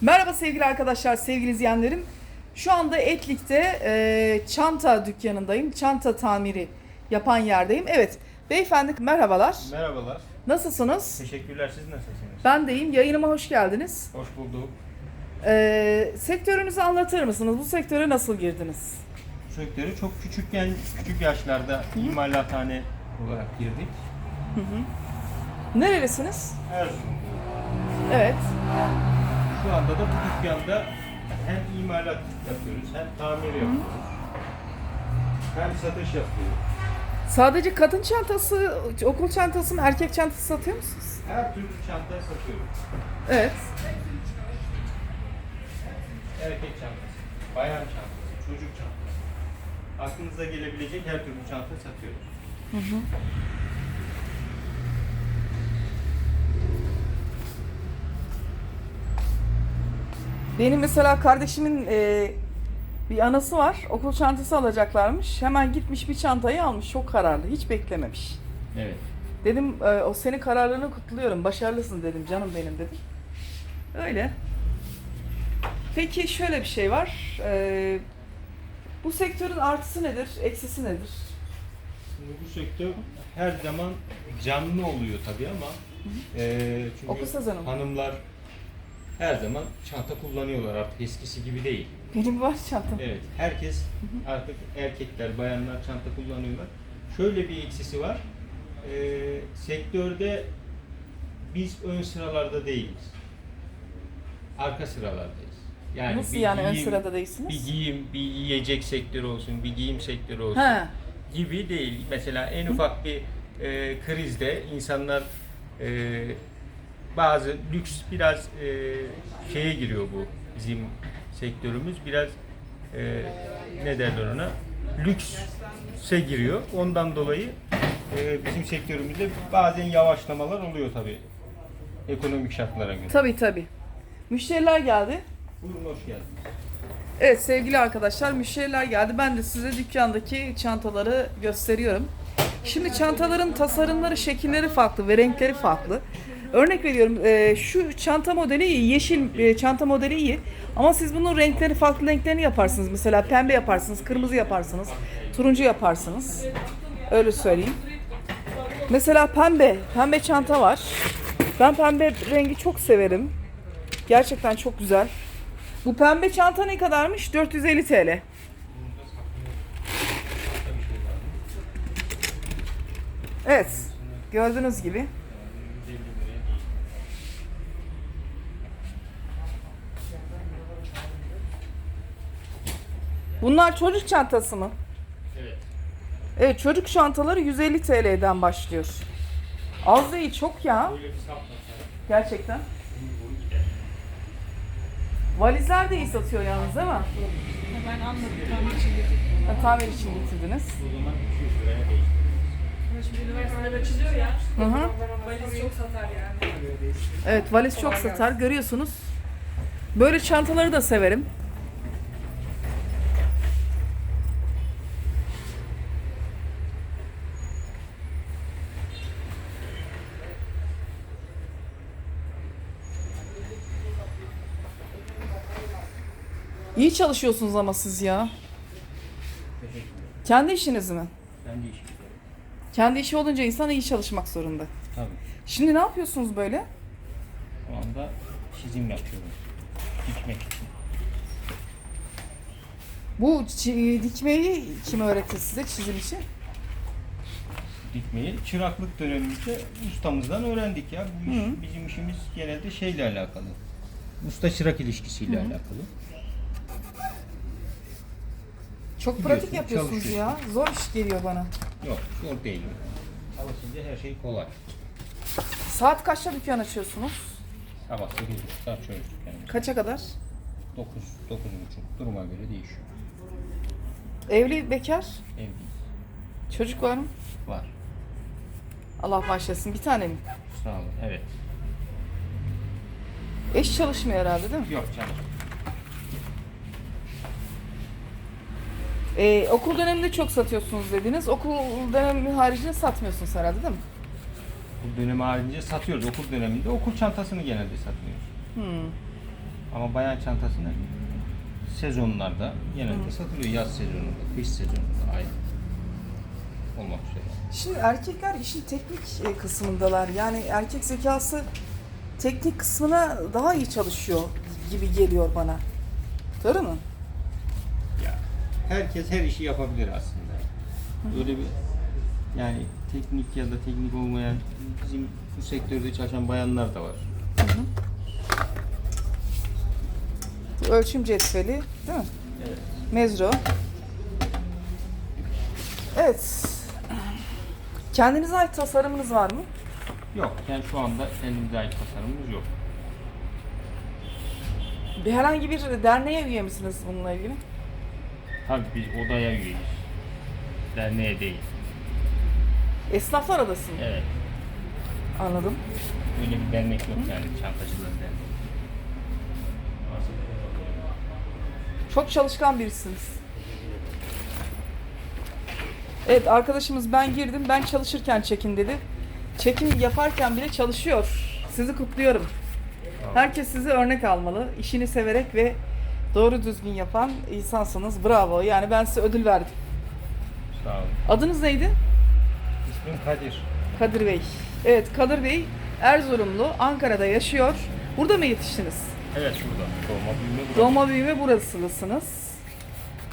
Merhaba sevgili arkadaşlar, sevgili izleyenlerim. Şu anda Etlik'te e, çanta dükkanındayım. Çanta tamiri yapan yerdeyim. Evet, beyefendi merhabalar. Merhabalar. Nasılsınız? Teşekkürler. Siz nasılsınız? Ben deyim. Yayınıma hoş geldiniz. Hoş bulduk. E, sektörünüzü anlatır mısınız? Bu sektöre nasıl girdiniz? Bu sektöre çok küçükken, küçük yaşlarda imalathane olarak girdik. Nerelisiniz? Erzurum. Evet. Şu anda da bu dükkanda hem imalat yapıyoruz, hem tamir yapıyoruz. Hem satış yapıyoruz. Sadece kadın çantası, okul çantası mı, erkek çantası satıyor musunuz? Her türlü çanta satıyoruz. Evet. Erkek çantası, bayan çantası, çocuk çantası. Aklınıza gelebilecek her türlü çanta satıyoruz. Benim mesela kardeşimin e, bir anası var. Okul çantası alacaklarmış. Hemen gitmiş bir çantayı almış. Çok kararlı. Hiç beklememiş. Evet. Dedim e, o senin kararlılığını kutluyorum. Başarılısın dedim. Canım benim dedim. Öyle. Peki şöyle bir şey var. E, bu sektörün artısı nedir? Eksisi nedir? Şimdi bu sektör her zaman canlı oluyor tabii ama eee çünkü hanımlar her zaman çanta kullanıyorlar artık eskisi gibi değil. Benim var çantam. Evet, herkes artık erkekler, bayanlar çanta kullanıyorlar. Şöyle bir eksisi var. Eee, sektörde biz ön sıralarda değiliz. Arka sıralardayız. Yani Nasıl bir yani ön giyim- sırada değilsiniz? Bir giyim, bir yiyecek sektörü olsun, bir giyim sektörü olsun He. gibi değil. Mesela en ufak bir e, krizde insanlar e, bazı lüks biraz e, şeye giriyor bu bizim sektörümüz biraz e, ne derler ona lükse giriyor. Ondan dolayı e, bizim sektörümüzde bazen yavaşlamalar oluyor tabii ekonomik şartlara göre. Tabii tabii. Müşteriler geldi. Buyurun hoş geldiniz. Evet sevgili arkadaşlar müşteriler geldi. Ben de size dükkandaki çantaları gösteriyorum. Şimdi çantaların tasarımları, şekilleri farklı ve renkleri farklı. Örnek veriyorum e, şu çanta modeli iyi, yeşil e, çanta modeli iyi. Ama siz bunun renkleri farklı renklerini yaparsınız. Mesela pembe yaparsınız, kırmızı yaparsınız, turuncu yaparsınız. Öyle söyleyeyim. Mesela pembe, pembe çanta var. Ben pembe rengi çok severim. Gerçekten çok güzel. Bu pembe çanta ne kadarmış? 450 TL. Evet. Gördüğünüz gibi. Bunlar çocuk çantası mı? Evet. Evet çocuk çantaları 150 TL'den başlıyor. Az değil çok ya. Gerçekten. Valizler de iyi satıyor yalnız değil mi? Ben anladım tamir için getirdim. Ha, tamir için getirdiniz. O zaman 200 liraya şimdi üniversiteler açılıyor ya. Hı hı. Valiz çok satar yani. Evet valiz çok satar görüyorsunuz. Böyle çantaları da severim. İyi çalışıyorsunuz ama siz ya. Kendi işiniz mi? Ben de iş yapıyorum. Kendi işi olunca insan iyi çalışmak zorunda. Tabii. Şimdi ne yapıyorsunuz böyle? Şu anda çizim yapıyorum. Dikmek için. Bu çi- dikmeyi kim öğretti size çizim için? Dikmeyi çıraklık dönemimizde ustamızdan öğrendik ya. Bu iş, Hı. bizim işimiz genelde şeyle alakalı. Usta çırak ilişkisiyle alakalı. Çok Gidiyorsun, pratik yapıyorsunuz ya. çalışıyorsun. Zor iş geliyor bana. Yok, zor değil. Alışınca her şey kolay. Saat kaçta dükkan açıyorsunuz? Sabah 8.30'da açıyoruz yani. Kaça kadar? 9, 9.30 duruma göre değişiyor. Evli, bekar, Evliyiz. çocuk var mı? Var. Allah başlasın. Bir tane mi? Sağ olun. Evet. Eş çalışmıyor herhalde değil mi? Yok canım. Ee, okul döneminde çok satıyorsunuz dediniz. Okul dönemi haricinde satmıyorsunuz herhalde değil mi? Okul dönemi haricinde satıyoruz. Okul döneminde okul çantasını genelde satıyoruz. Hmm. Ama bayan çantasını sezonlarda genelde satılıyor. Yaz sezonunda, kış sezonunda ayrı olmak üzere. Şimdi erkekler işin teknik e, kısmındalar. Yani erkek zekası teknik kısmına daha iyi çalışıyor gibi geliyor bana. Doğru mu? Herkes her işi yapabilir aslında. Öyle bir yani teknik ya da teknik olmayan bizim bu sektörde çalışan bayanlar da var. Ölçüm cetveli değil mi? Evet. Mezro. Evet. Kendinize ait tasarımınız var mı? Yok yani şu anda kendimize ait tasarımımız yok. Bir herhangi bir derneğe üye misiniz bununla ilgili? Tabii biz odaya üyeyiz. Derneğe değil. Esnaflar adası mı? Evet. Anladım. Öyle bir dernek yok yani çantacılar derneği. Çok çalışkan birisiniz. Evet arkadaşımız ben girdim ben çalışırken çekin dedi. Çekim yaparken bile çalışıyor. Sizi kutluyorum. Herkes sizi örnek almalı. İşini severek ve doğru düzgün yapan insansınız. Bravo. Yani ben size ödül verdim. Sağ olun. Adınız neydi? İsmim Kadir. Kadir Bey. Evet Kadir Bey Erzurumlu. Ankara'da yaşıyor. Burada mı yetiştiniz? Evet burada. Doğma büyüme burada. Doğma büyüme burasılısınız.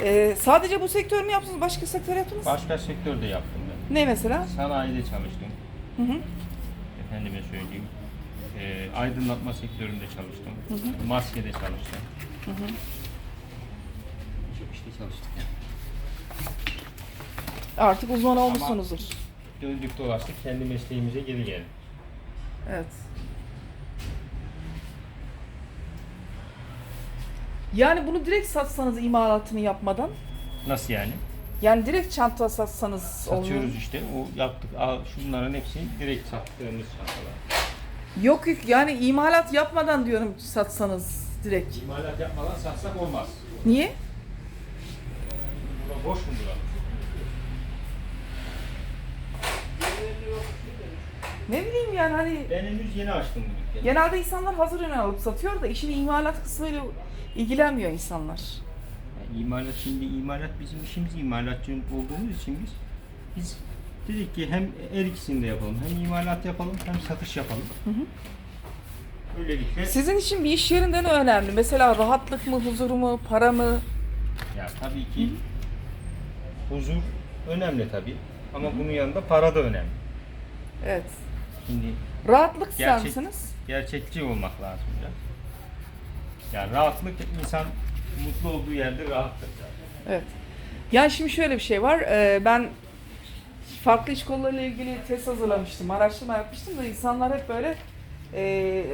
Ee, sadece bu sektör mü yaptınız? Başka sektör yaptınız? Başka sektörde yaptım ben. Ne mesela? Sanayide çalıştım. Hı hı. Efendime söyleyeyim. Ee, aydınlatma sektöründe çalıştım. Maskede çalıştım. Çok işte çalıştık yani. Artık uzman olmuşsunuzdur. Döndük dolaştık kendi mesleğimize geri geldik. Evet. Yani bunu direkt satsanız imalatını yapmadan, Nasıl yani? yani direkt çanta satsanız olmuyor. Satıyoruz işte. O yaptık. Al, şunların hepsini direkt sattığımız çantalar. Yok yok yani imalat yapmadan diyorum satsanız direkt. İmalat yapmadan satsak olmaz. Niye? Burada boş mu? Ne bileyim yani hani Ben henüz yeni açtım bu dükkanı. genelde insanlar hazır ürün alıp satıyor da işin imalat kısmıyla ilgilenmiyor insanlar. Yani imalat şimdi imalat bizim işimiz imalatçı olduğumuz için biz biz dedik ki hem her ikisini de yapalım. Hem imalat yapalım hem satış yapalım. Böylelikle Sizin için bir iş yerinde ne önemli? Mesela rahatlık mı, huzur mu, para mı? ya tabii ki huzur önemli tabii. Ama bunun yanında para da önemli. Evet. Şimdi Rahatlık ister Gerçek- misiniz? gerçekçi olmak lazım biraz. Yani rahatlık insan mutlu olduğu yerde rahattır. Evet. Yani şimdi şöyle bir şey var. Ee, ben farklı iş kollarıyla ilgili test hazırlamıştım, araştırma yapmıştım da insanlar hep böyle ee,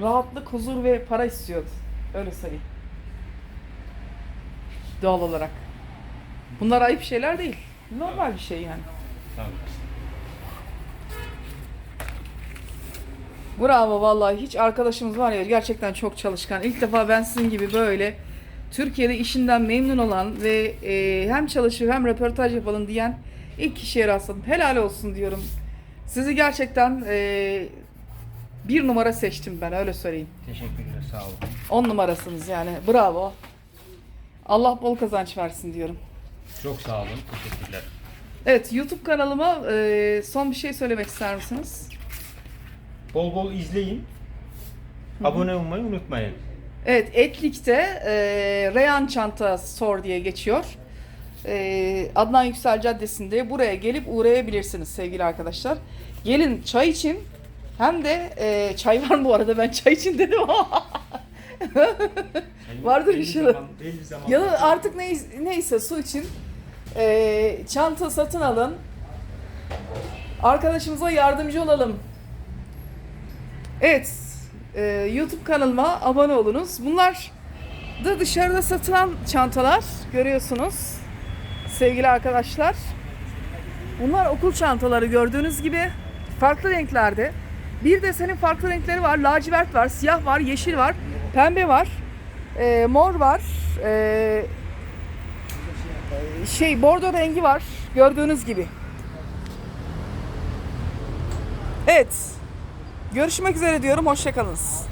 rahatlık, huzur ve para istiyordu. Öyle söyleyeyim. Doğal olarak. Bunlar ayıp şeyler değil. Normal bir şey yani. Tamam. Bravo vallahi hiç arkadaşımız var ya gerçekten çok çalışkan. İlk defa ben sizin gibi böyle Türkiye'de işinden memnun olan ve e, hem çalışır hem röportaj yapalım diyen ilk kişiye rastladım. Helal olsun diyorum. Sizi gerçekten e, bir numara seçtim ben öyle söyleyeyim. Teşekkürler sağ olun. On numarasınız yani bravo. Allah bol kazanç versin diyorum. Çok sağ olun. Teşekkürler. Evet YouTube kanalıma e, son bir şey söylemek ister misiniz? Bol bol izleyin. Abone olmayı unutmayın. Evet, Etlik'te e, Reyhan Çanta Store diye geçiyor. E, Adnan Yüksel Caddesi'nde buraya gelip uğrayabilirsiniz sevgili arkadaşlar. Gelin çay için hem de e, çay var mı bu arada ben çay için dedim ama Vardır inşallah. zaman- ya da artık neyse, neyse su için e, çanta satın alın. Arkadaşımıza yardımcı olalım. Evet, e, YouTube kanalıma abone olunuz. Bunlar da dışarıda satılan çantalar görüyorsunuz sevgili arkadaşlar. Bunlar okul çantaları gördüğünüz gibi farklı renklerde. Bir desenin farklı renkleri var. Lacivert var, siyah var, yeşil var, pembe var, e, mor var, e, şey bordo rengi var gördüğünüz gibi. Evet. Görüşmek üzere diyorum. Hoşçakalınız.